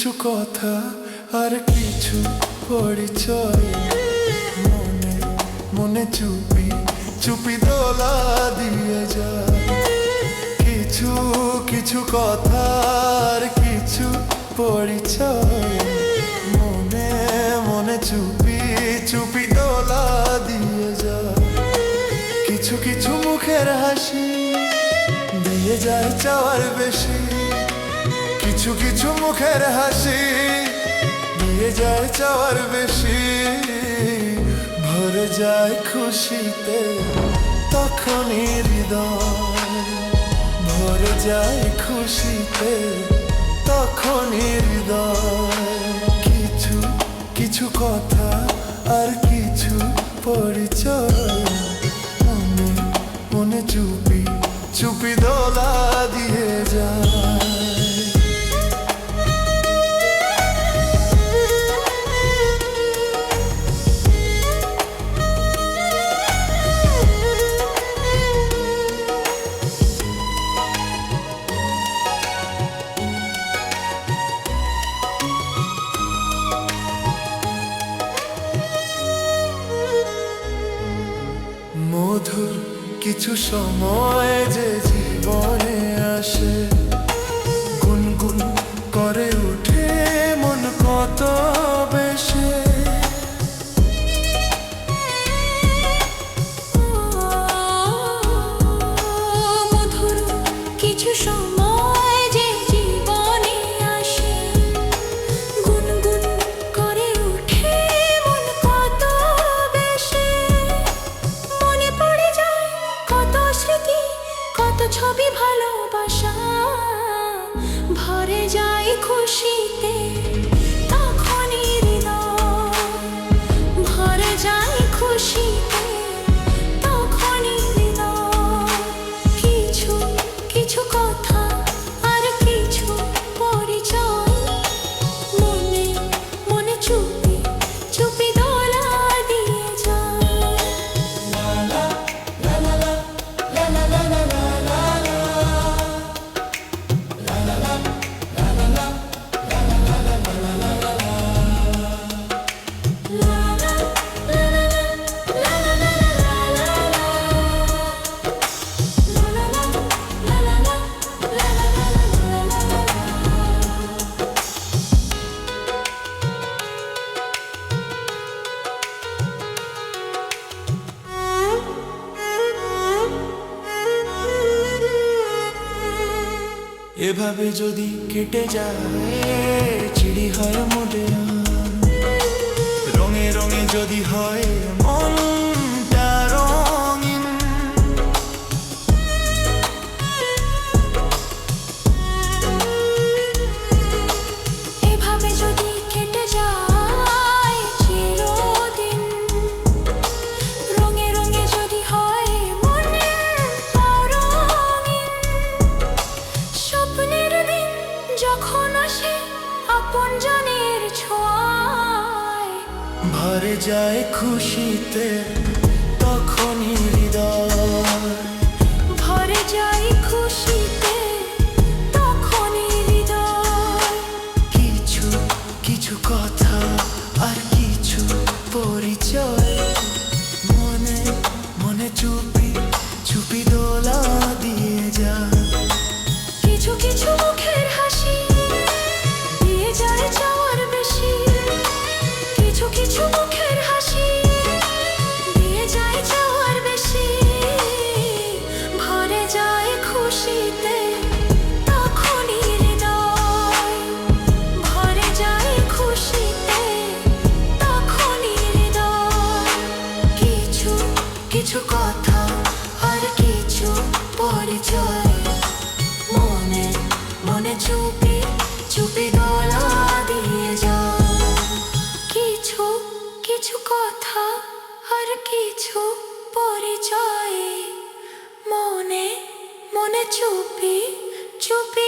কিছু কথা আর কিছু পরিচয়। মনে মনে চুপি চুপি দোলা দিয়ে যায়। কিছু কিছু কথা আর কিছু পরিচয়। মনে মনে চুপি চুপি দোলা দিয়ে যায়। কিছু কিছু মুখের হাসি দিয়ে যায় চাওয়ার বেশি। কিছু কিছু মুখের হাসি দিয়ে যায় চাওয়ার বেশি। ভরে যায় খুশিতে তখনই হৃদয়। ভরে যায় খুশিতে তখনই হৃদয়। কিছু কিছু কথা আর কিছু পরিচয় মনে মনে চুপি চুপি দোলা দিয়ে যায়। কিছু সময় ছবি ভালোবাসা ভরে যায় খুশিতে। এভাবে যদি কেটে যায় চিড়ি হয় মোটে রঙে রঙে যদি হয় মনটা যখন আসে আপন জনের ছোঁয়ায়। ভরে যায় খুশিতে তখনই হৃদয়। ভরে যায় খুশিতে তখনই হৃদয়। কিছু কিছু কথা আর কিছু পরিচয় কিছু পরিচয় মনে মনে চুপি চুপি